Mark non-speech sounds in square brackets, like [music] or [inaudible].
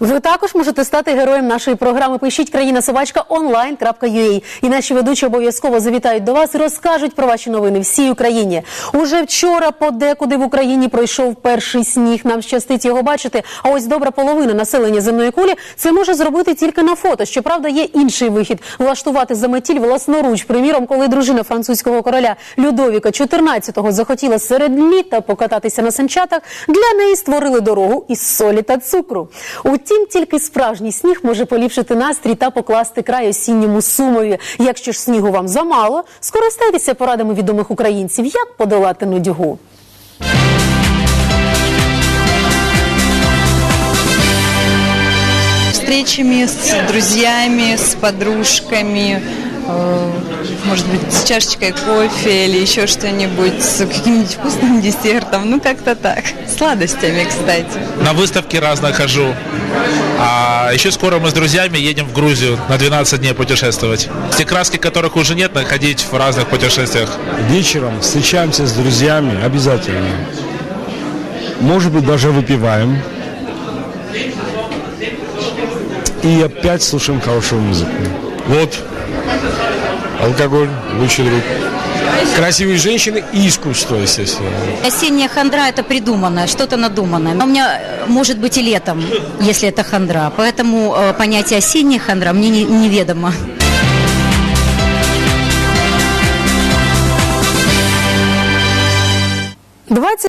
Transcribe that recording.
Ви також можете стати героєм нашої програми. Пишіть країна собачка онлайн.ua. І наші ведучі обов'язково завітають до вас і розкажуть про ваші новини всій Україні. Уже вчора подекуди в Україні пройшов перший сніг. Нам щастить його бачити. А ось добра половина населення земної кулі це може зробити тільки на фото. Щоправда, є інший вихід влаштувати заметіль власноруч. Приміром, коли дружина французького короля Людовіка XIV захотіла серед літа покататися на санчатах, для неї створили дорогу із солі та цукру. Утім, тільки справжній сніг може поліпшити настрій та покласти край осінньому сумові. Якщо ж снігу вам замало, скористайтеся порадами відомих українців, як подолати нудьгу. встречами с друзьями, с подружками, может быть, с чашечкой кофе или еще что-нибудь, с каким-нибудь вкусным [laughs] десертом, ну как-то так, сладостями, кстати. На выставки разные хожу. А еще скоро мы с друзьями едем в Грузию на 12 дней путешествовать. Те краски, которых уже нет, находить в разных путешествиях. Вечером встречаемся с друзьями обязательно. Может быть, даже выпиваем. И опять слушаем хорошую музыку. Вот. Алкоголь, лучший друг. Красивые женщины и искусство, естественно. Осенняя хандра – это придуманное, что-то надуманное. Но у меня э, может быть и летом, если это хандра. Поэтому э, понятие осенняя хандра мне не- неведомо. 20